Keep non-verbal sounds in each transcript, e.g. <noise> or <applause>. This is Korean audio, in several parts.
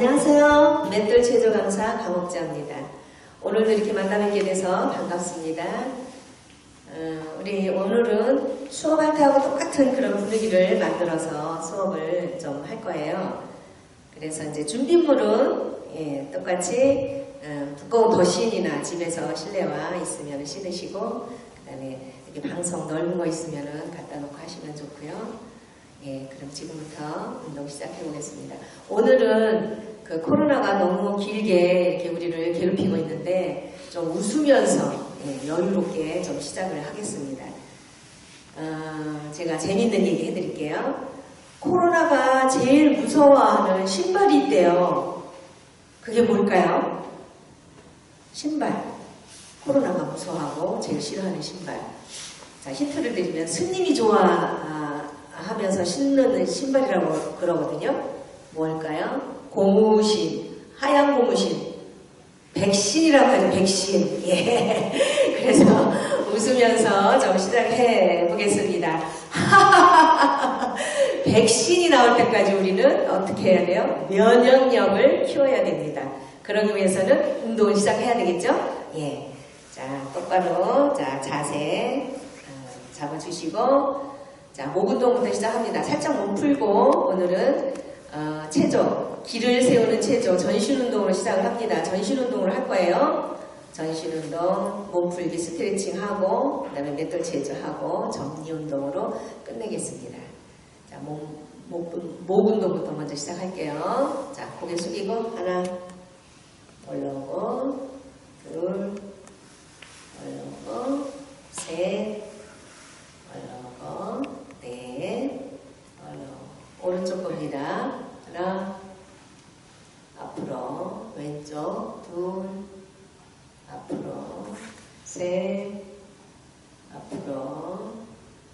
안녕하세요. 맷돌 체조 강사 강옥자입니다. 오늘도 이렇게 만나뵙게 돼서 반갑습니다. 어, 우리 오늘은 수업할 때하고 똑같은 그런 분위기를 만들어서 수업을 좀 할 거예요. 그래서 이제 준비물은 예, 똑같이 어, 두꺼운 더신이나 집에서 실내화 있으면 신으시고 그다음에 이렇게 방석 넓은 거 있으면 갖다 놓고 하시면 좋고요. 예, 그럼 지금부터 운동 시작해 보겠습니다. 오늘은 그 코로나가 너무 길게 이렇게 우리를 괴롭히고 있는데 좀 웃으면서 예, 여유롭게 좀 시작을 하겠습니다. 어, 제가 재밌는 얘기 해드릴게요. 코로나가 제일 무서워하는 신발이 있대요. 그게 뭘까요? 신발. 코로나가 무서워하고 제일 싫어하는 신발. 자, 힌트를 드리면 스님이 좋아하면서 신는 신발이라고 그러거든요. 뭘까요? 고무신, 하얀 고무신, 백신이라고 하죠, 백신. 예. <laughs> 그래서 웃으면서 좀 시작해 보겠습니다. <laughs> 백신이 나올 때까지 우리는 어떻게 해야 돼요? 면역력을 키워야 됩니다. 그러기 위해서는 운동을 시작해야 되겠죠? 예. 자, 똑바로, 자, 자세, 어, 잡아주시고, 자, 목 운동부터 시작합니다. 살짝 몸 풀고, 오늘은, 어, 체조, 기를 세우는 체조, 전신 운동으로 시작을 합니다. 전신 운동을 할 거예요. 전신 운동, 몸 풀기 스트레칭 하고, 그 다음에 맷돌 체조 하고, 정리 운동으로 끝내겠습니다. 자, 몸, 목, 목 운동부터 먼저 시작할게요. 자, 고개 숙이고, 하나, 올라오고, 둘, 올라오고, 셋, 올라오고, 넷, 올라오고, 오른쪽 겁니다. 하나, 앞으로, 왼쪽, 둘, 앞으로, 셋, 앞으로,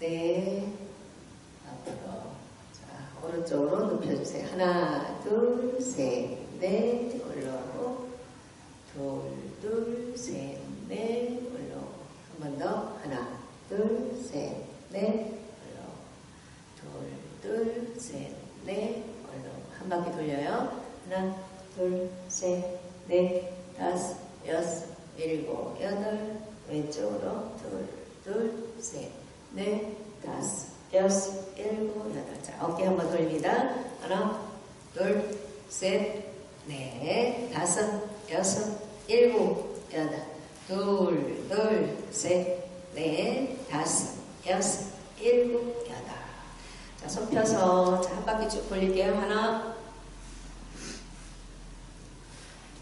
넷, 앞으로. 자, 오른쪽으로 눕혀주세요. 하나, 둘, 셋, 넷, 올라오고, 둘, 둘, 셋, 넷, 올라오고. 한 번 더. 하나, 둘, 셋, 넷, 올라오고. 둘, 둘, 셋, 넷, 올라오고. 한 바퀴 돌려요. 하나, 둘, 셋, 넷, 다섯, 여섯, 일곱, 여덟, 왼쪽으로 둘, 둘, 셋, 넷, 다섯, 여섯, 일곱, 여덟. 자, 어깨 한번 돌립니다. 하나, 둘, 셋, 넷, 다섯, 여섯, 일곱, 여덟. 둘, 둘, 셋, 넷, 다섯, 여섯, 일곱, 여덟. 자, 손 펴서 자, 한 바퀴 쭉 돌릴게요. 하나,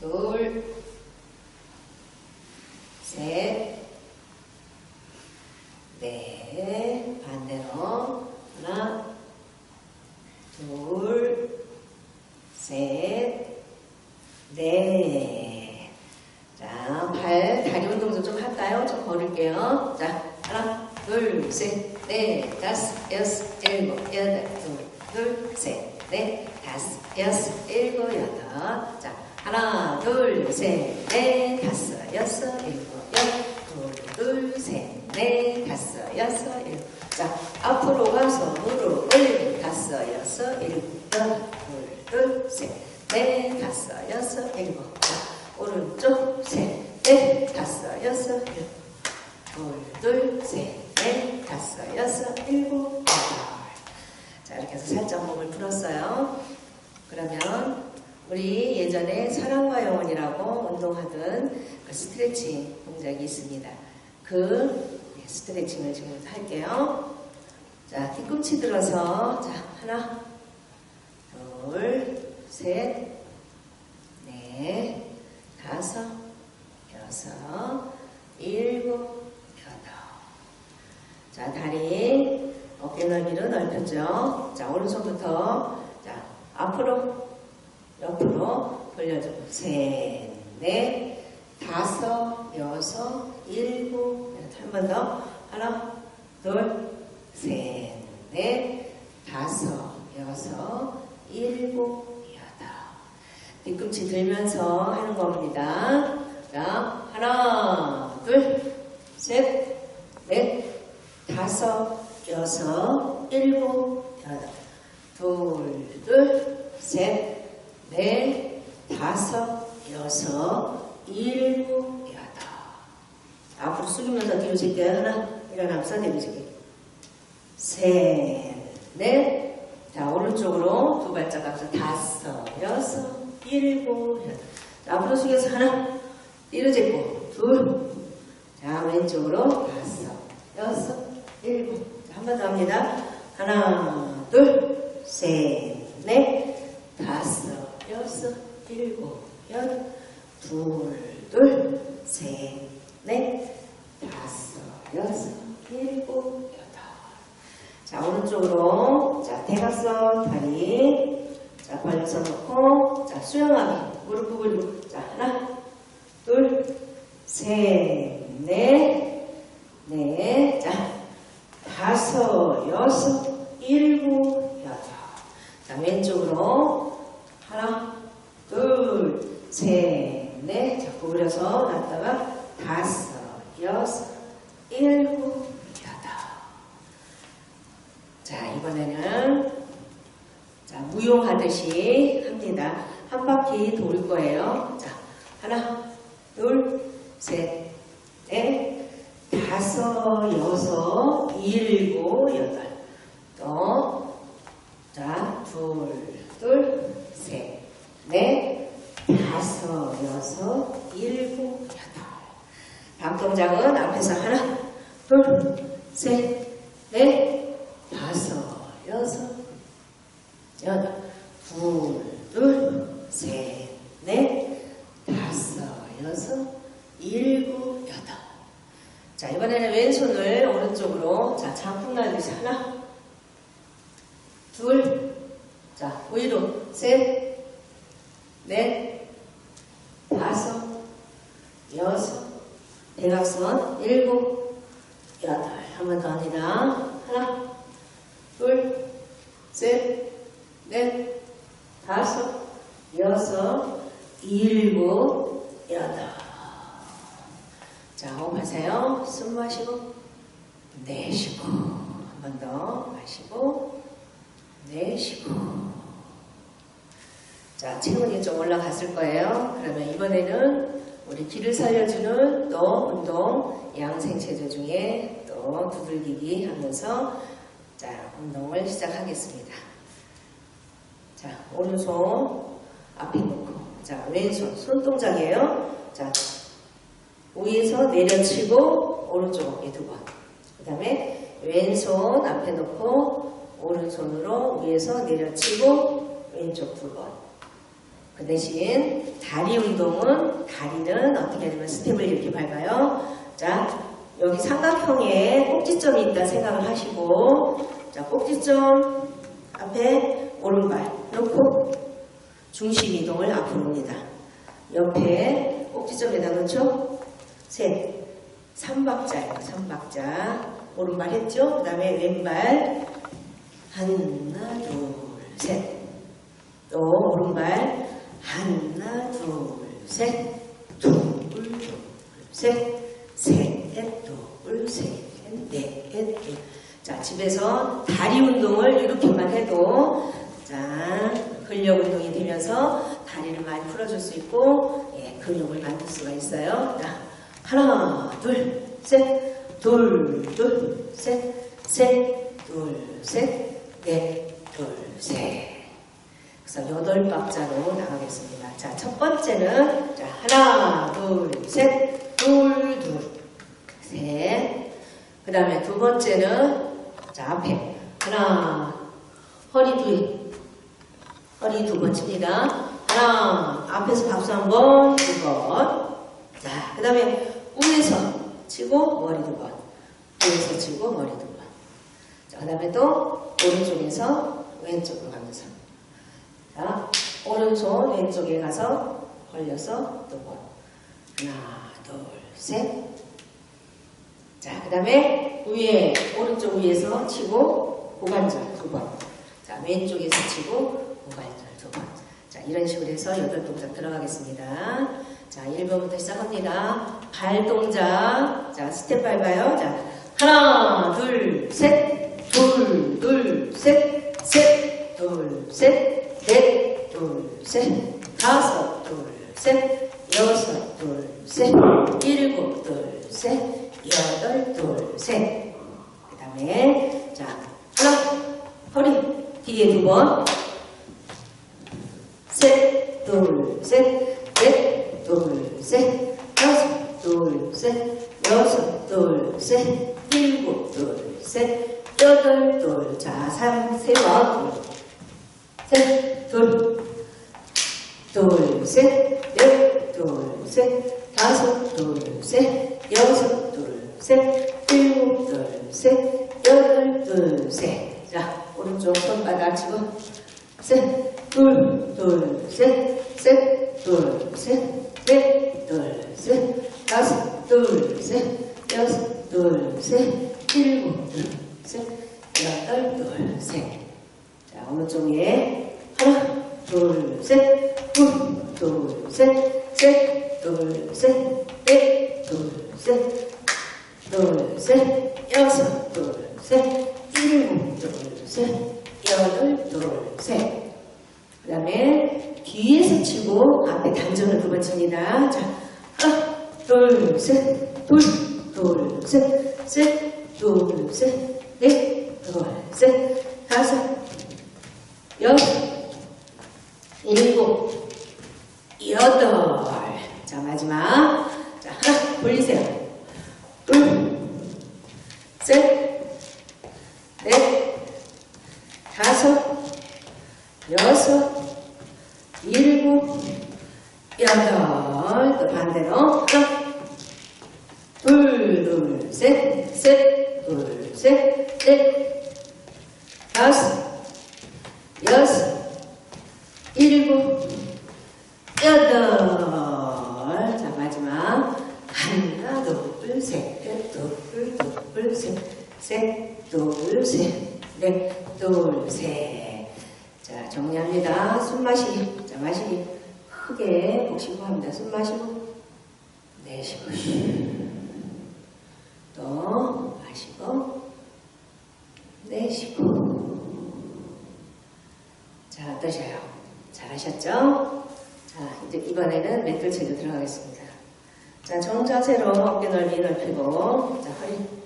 둘, 셋, 넷, 반대로 하나, 둘, 셋, 넷. 자, 발, 다리 운동 좀 할까요? 좀 걸을게요. 자, 하나, 둘, 셋, 넷, 다섯, 여섯, 일곱, 여덟, 둘, 둘, 셋, 넷, 다섯, 여섯, 일곱, 여덟. 자, 하나, 둘, 셋, 넷, 다섯, 여섯, 일곱, 여덟, 둘, 둘, 셋, 넷, 다섯, 여섯, 일곱. 자, 앞으로 가서 무릎 올리고 다섯, 여섯, 일곱, 여덟, 둘, 둘, 셋, 넷, 다섯, 여섯, 일곱. 자, 오른쪽, 셋, 넷, 다섯, 여섯, 일곱. 둘, 둘, 셋, 넷, 다섯, 여섯, 일곱, 여덟. 자, 이렇게 해서 살짝 몸을 풀었어요. 그러면 우리 예전에 사랑과 영혼이라고 운동하던 그 스트레칭 동작이 있습니다. 그 스트레칭을 지금부터 할게요. 자, 뒤꿈치 들어서 자, 하나, 둘, 셋, 넷, 다섯, 여섯, 일곱, 여덟. 자, 다리 어깨 넓이로 넓혔죠. 자, 오른손부터 자, 앞으로 옆으로 돌려주고 셋, 넷, 다섯, 여섯, 일곱, 한번 더. 하나, 둘, 셋, 넷, 다섯, 여섯, 일곱, 여덟. 뒤꿈치 들면서 하는 겁니다. 자, 하나, 둘, 셋, 넷, 다섯, 여섯, 일곱, 여덟. 둘, 둘, 셋, 넷, 다섯, 여섯, 일곱, 여덟. 앞으로 숙이면서 뒤로 잴게요. 하나, 일어나면서 뒤로 잴게요. 셋, 넷. 자, 오른쪽으로 두 발짝 앞서 다섯, 여섯, 일곱, 앞으로 숙여서 하나, 뒤로 짚고, 둘. 자, 왼쪽으로 다섯, 여섯, 일곱. 자, 한번 더 합니다. 하나, 둘, 셋, 넷, 다섯, 여섯, 일곱, 여덟. 둘, 둘, 셋, 넷, 다섯, 여섯, 일곱, 여덟. 자, 오른쪽으로, 자, 대각선 다리, 자, 벌려서 놓고, 자, 수영하기, 무릎 구부리고, 자, 하나, 둘, 셋, 넷, 넷, 자, 다섯, 여섯, 일곱, 여덟. 자, 왼쪽으로, 하나, 둘, 셋, 넷, 자, 구부려서 놨다가, 다섯, 여섯, 일곱, 여덟. 자, 이번에는 자, 무용하듯이 합니다. 한 바퀴 돌 거예요. 자, 하나, 둘, 셋, 넷, 다섯, 여섯, 일곱, 여덟. 또, 자, 둘, 둘, 셋, 넷, 다섯, 여섯, 일곱, 여덟. 동작은 앞에서 하나, 둘, 셋, 넷, 다섯, 여섯, 여덟, 둘, 둘, 셋, 넷, 다섯, 여섯, 일곱, 여덟. 자, 이번에는 왼손을 오른쪽으로, 자, 장풍 날듯이 하나, 둘, 자, 위로, 셋, 넷, 다섯, 여섯, 대각선, 일곱, 여덟. 한 번 더 합니다. 하나, 둘, 셋, 넷, 다섯, 여섯, 일곱, 여덟. 자, 호흡하세요. 숨 마시고, 내쉬고, 한 번 더 마시고, 내쉬고. 자, 체온이 좀 올라갔을 거예요. 그러면 이번에는 우리 기를 살려주는 또 운동, 양생체조 중에 또 두들기기 하면서 자, 운동을 시작하겠습니다. 자, 오른손 앞에 놓고, 자, 왼손 손동작이에요. 자, 위에서 내려치고 오른쪽 어깨 두 번. 그 다음에 왼손 앞에 놓고 오른손으로 위에서 내려치고 왼쪽 두 번. 그 대신 다리 운동은 다리는 어떻게 하냐면 스텝을 이렇게 밟아요. 자, 여기 삼각형에 꼭지점이 있다 생각을 하시고 자, 꼭지점 앞에 오른발 놓고 중심 이동을 앞으로 옵니다. 옆에 꼭지점에다 놓죠. 셋, 삼박자예요. 삼박자. 오른발 했죠? 그 다음에 왼발 하나, 둘, 셋. 또 오른발 하나, 둘, 셋, 둘, 둘, 셋, 셋, 둘, 셋, 넷, 둘. 자, 집에서 다리 운동을 이렇게만 해도 자, 근력 운동이 되면서 다리를 많이 풀어줄 수 있고 예, 근육을 만들 수가 있어요. 자, 하나, 둘, 셋, 둘, 둘, 셋, 셋, 둘, 셋, 넷, 둘, 셋. 그래서 여덟 박자로 나가겠습니다. 자, 첫 번째는 자, 하나, 둘, 셋, 둘, 둘, 셋. 그 다음에 두 번째는 자, 앞에 하나, 허리 두, 허리 두 번 칩니다. 하나, 앞에서 박수 한 번, 두 번. 자, 그 다음에 위에서 치고 머리 두 번. 위에서 치고 머리 두 번. 자, 그 다음에 또 오른쪽에서 왼쪽으로 가면서. 자, 오른손 왼쪽에 가서 벌려서 두 번. 하나, 둘, 셋. 자, 그 다음에 위에, 오른쪽 위에서 치고 고관절 두 번. 자, 왼쪽에서 치고 고관절 두 번. 자, 이런 식으로 해서 여덟 동작 들어가겠습니다. 자, 1번부터 시작합니다. 발 동작. 자, 스텝 밟아요. 자, 하나, 둘, 셋, 둘, 둘, 셋, 셋, 둘, 셋, 넷, 둘, 셋, 다섯, 둘, 셋, 여섯, 둘, 셋, 일곱, 둘, 셋, 여덟, 둘, 셋. 그 다음에, 자, 하나, 허리 뒤에 두 번, 셋, 둘, 셋, 넷, 둘, 셋, 다섯, 둘, 셋, 여섯, 둘, 셋, 일곱, 둘, 셋, 여덟, 둘, 자, 삼, 세 번, 둘, 셋, 둘, 둘, 셋, 넷, 둘, 셋, 다섯, 둘, 셋, 여섯, 둘, 셋, 일곱, 둘, 셋, 여덟, 둘, 셋. 자, 오른쪽 손바닥 치고, 셋, 둘, 둘, 셋, 셋, 둘, 셋, 넷, 둘, 셋, 다섯, 둘, 셋, 여섯, 둘, 셋, 일곱, 둘, 셋, 여덟, 둘, 셋. 자, 오른쪽 위에 하나, 둘, 셋, 둘, 둘, 셋, 셋, 둘, 셋, 넷, 둘, 셋, 둘, 셋, 여섯, 둘, 셋, 일곱, 둘, 셋, 여덟, 둘, 셋. 그 다음에 뒤에서 치고 앞에 단전을 두 번 칩니다. 자, 하나, 둘, 셋, 둘, 둘, 셋, 셋, 둘, 셋, 넷, 둘, 셋, 다섯, 여섯, 일곱, 여덟. 자, 마지막. 자, 하나, 돌리세요. 둘, 셋, 넷, 다섯, 여섯, 일곱, 여덟. 또 반대로. 하나, 둘, 둘, 셋, 셋, 둘, 셋, 넷, 다섯, 여섯, 일곱, 여덟. 자, 마지막. 하나, 둘, 셋, 넷, 둘, 둘, 셋, 셋, 둘, 셋, 넷, 둘, 셋. 자, 정리합니다. 숨 마시기. 자, 마시기. 크게 보시고 합니다. 숨 마시고. 내쉬고. 또 마시고. 내쉬고. 자, 어떠셔요? 잘하셨죠? 자, 이제 이번에는 맷돌 체조 들어가겠습니다. 자, 정자세로 어깨 넓이 넓히고, 자, 허리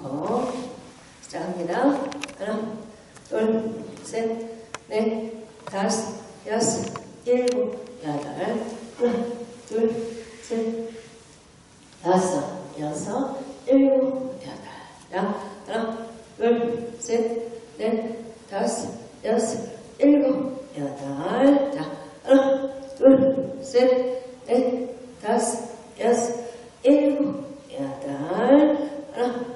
놓고, 시작합니다. 하나, 둘, 셋, 넷, 다섯, 여섯, 일곱, 여덟, 하나, 둘, 셋, 다섯, 여섯, 일곱, 여덟. 자, 하나, 둘, 셋, 넷, 다섯, 여섯, 일곱, 여덟. 자, 하나, 둘, 셋, 넷, 다섯, 여섯, 일곱, 여덟. 하나,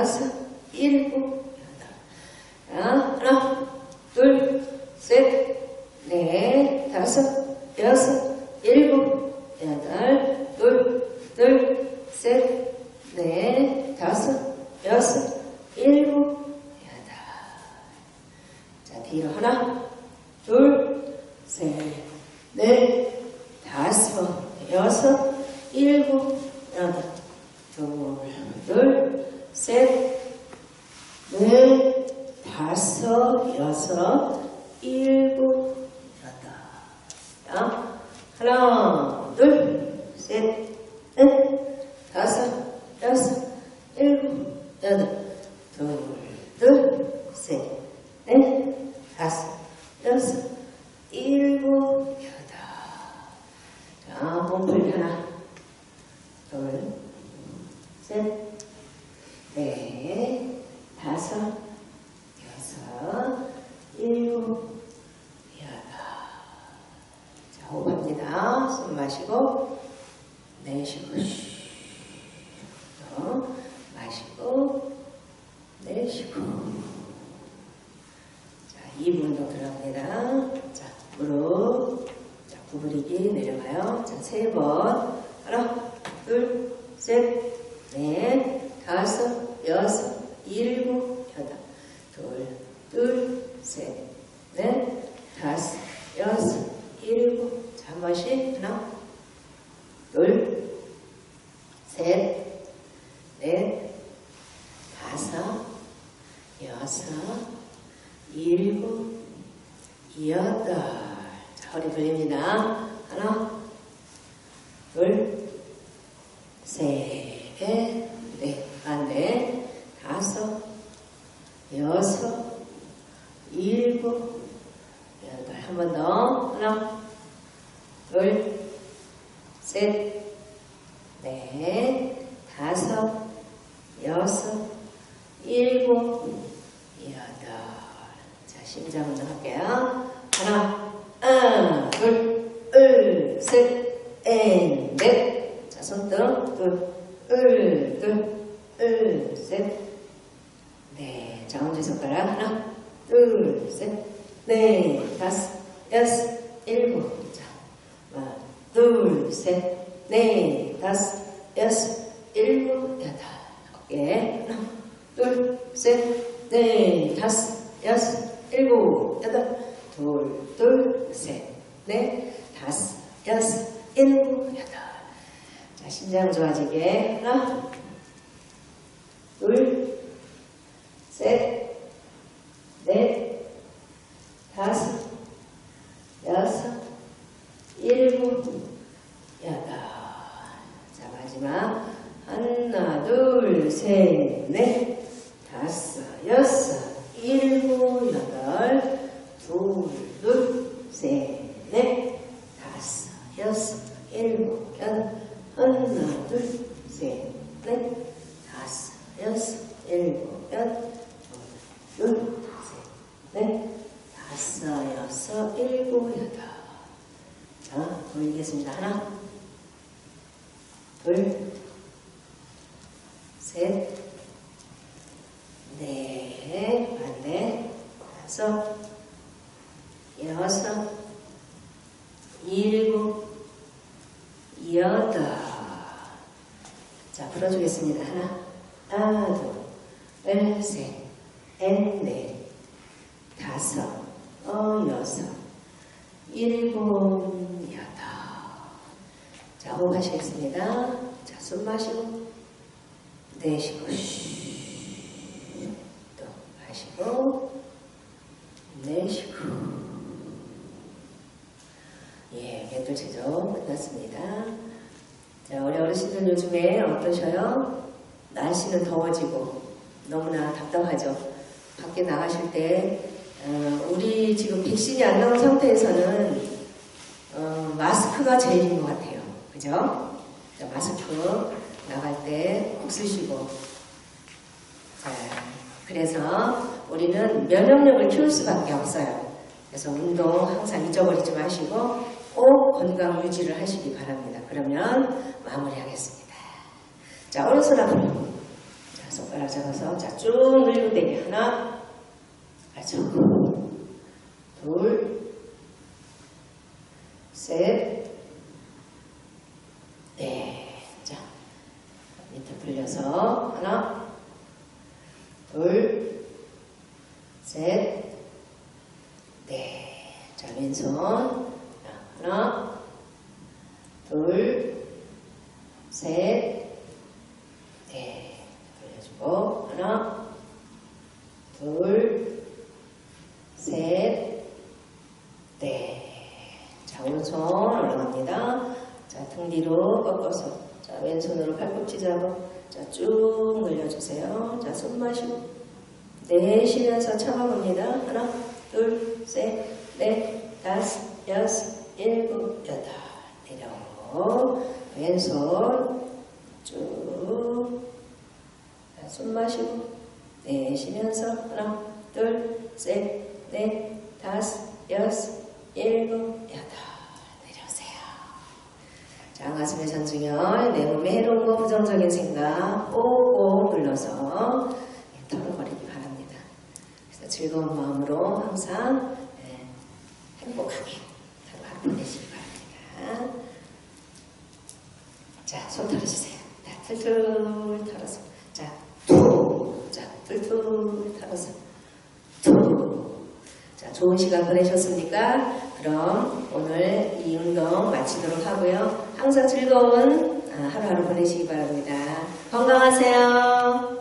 여섯, 일곱, 여덟. 자, 하나, 둘, 셋, 넷, 다섯, 여섯, 일곱, 여덟. 둘, 둘, 셋, 넷, 다섯, 여섯, 일곱, 여덟. 자, 뒤로 하나, 둘, 셋, 넷, 다섯, 여섯, 일곱, 여덟. 둘, 둘, 셋, 넷, 다섯, 여섯, 일곱, 여덟. 자, 하나, 둘, 셋, 넷, 다섯, 여섯, 일곱, 여덟. 둘, 둘, 셋, 넷, 다섯, 여섯, 일곱, 여덟. 자, 몸풀기 하나, 둘, 셋, 넷, 다섯, 일곱, 여덟. 자, 호흡합니다. 숨 마시고, 내쉬고, 쉬. 또 마시고, 내쉬고. 자, 2분도 들어갑니다. 자, 무릎 구부리기 내려가요. 자, 세 번. 하나, 둘, 셋, 넷, 다섯, 여섯, 일곱, 여덟. 둘, 둘, 셋, 넷, 다섯, 여섯, 번씩. 하나, 둘, 셋, 넷, 다섯, 여섯, 일곱, 여덟. 자, 허리 돌립니다. 하나, 둘, 셋, 넷, 반대, 다섯, 여섯, 일곱, 여덟. 한 번 더. 하나, 둘, 셋, 넷, 다섯, 여섯, 일곱, 여덟. 자, 심장 운동 할게요. 하나, 하나, 둘, 둘, 셋, 넷, 넷. 자, 손등, 둘, 둘, 둘, 둘, 셋, 넷. 자, 엄지 손가락. 하나, 둘, 셋, 넷, 다섯, 여섯, 일곱. 자, 하나, 둘, 셋, 넷, 다섯, 여섯, 일곱, 여덟. 어깨. 하나, 둘, 셋, 넷, 다섯, 여섯, 일곱, 여덟. 둘, 둘, 셋, 넷, 다섯, 여섯, 일곱, 여덟. 자, 심장 좋아지게. 하나, 둘, 셋, 넷, 다섯, 여섯, 일곱, 여덟. 자, 마지막. 하나, 둘, 셋, 넷, 다섯, 여섯, 일곱, 여덟. 둘, 둘, 셋, 넷, 다섯, 여섯, 일곱, 여덟. 하나, 둘, 셋, 넷, 다섯, 여섯, 일곱, 여덟. 둘, 둘, 셋, 넷, 다섯, 여섯, 일곱, 여덟. 자, 돌리겠습니다. 하나, 둘, 셋, 넷, 반대, 다섯, 여섯, 일곱, 여덟. 자, 풀어주겠습니다. 하나, 하나, 둘, 둘, 셋, 넷, 넷, 다섯, 어, 여섯, 일곱, 여덟. 자, 호흡하시겠습니다. 자, 숨 마시고, 내쉬고, 쉬. 또 마시고, 내쉬고. 예, 맷돌 체조 끝났습니다. 자, 우리 어르신들 요즘에 어떠셔요? 날씨는 더워지고 너무나 답답하죠. 밖에 나가실 때 어, 우리 지금 백신이 안 나온 상태에서는 어, 마스크가 제일인 것 같아요. 그죠? 자, 마스크 나갈 때 꼭 쓰시고 자, 그래서 우리는 면역력을 키울 수밖에 없어요. 그래서 운동 항상 잊어버리지 마시고 꼭 건강 유지를 하시기 바랍니다. 그러면 마무리하겠습니다. 자, 오른손 앞으로. 자, 손가락 잡아서 자, 쭉 늘리고 떼기. 하나, 맞죠? 둘, 셋, 넷. 자, 밑에 불려서 하나, 둘, 셋, 넷. 자, 왼손. 자, 하나, 둘, 셋, 넷. 돌려주고, 하나, 둘, 셋, 넷. 자, 오른손 올라갑니다. 자, 등 뒤로 꺾어서. 자, 왼손으로 팔꿈치 잡고. 자, 쭉 늘려주세요. 자, 숨 마시고. 내쉬면서 참아봅니다. 하나, 둘, 셋, 넷, 다섯, 여섯, 일곱, 여덟. 내려오고. 왼손 쭉. 자, 숨 마시고. 내쉬면서. 하나, 둘, 셋, 넷, 다섯, 여섯, 일곱, 여덟. 바스네션 중열, 내 몸에 해로운 거 부정적인 생각 꼭꼭 눌러서 털어버리기 바랍니다. 그래서 즐거운 마음으로 항상 네, 행복하게 하루 보내시기 바랍니다. 자, 손 털어주세요. 네, 툴툴 털어서. 자, 툭. 자, 툴툴 털어서. 툭. 자, 좋은 시간 보내셨습니까? 그럼 오늘 이 운동 마치도록 하고요. 항상 즐거운 아, 하루하루 보내시기 바랍니다. 건강하세요.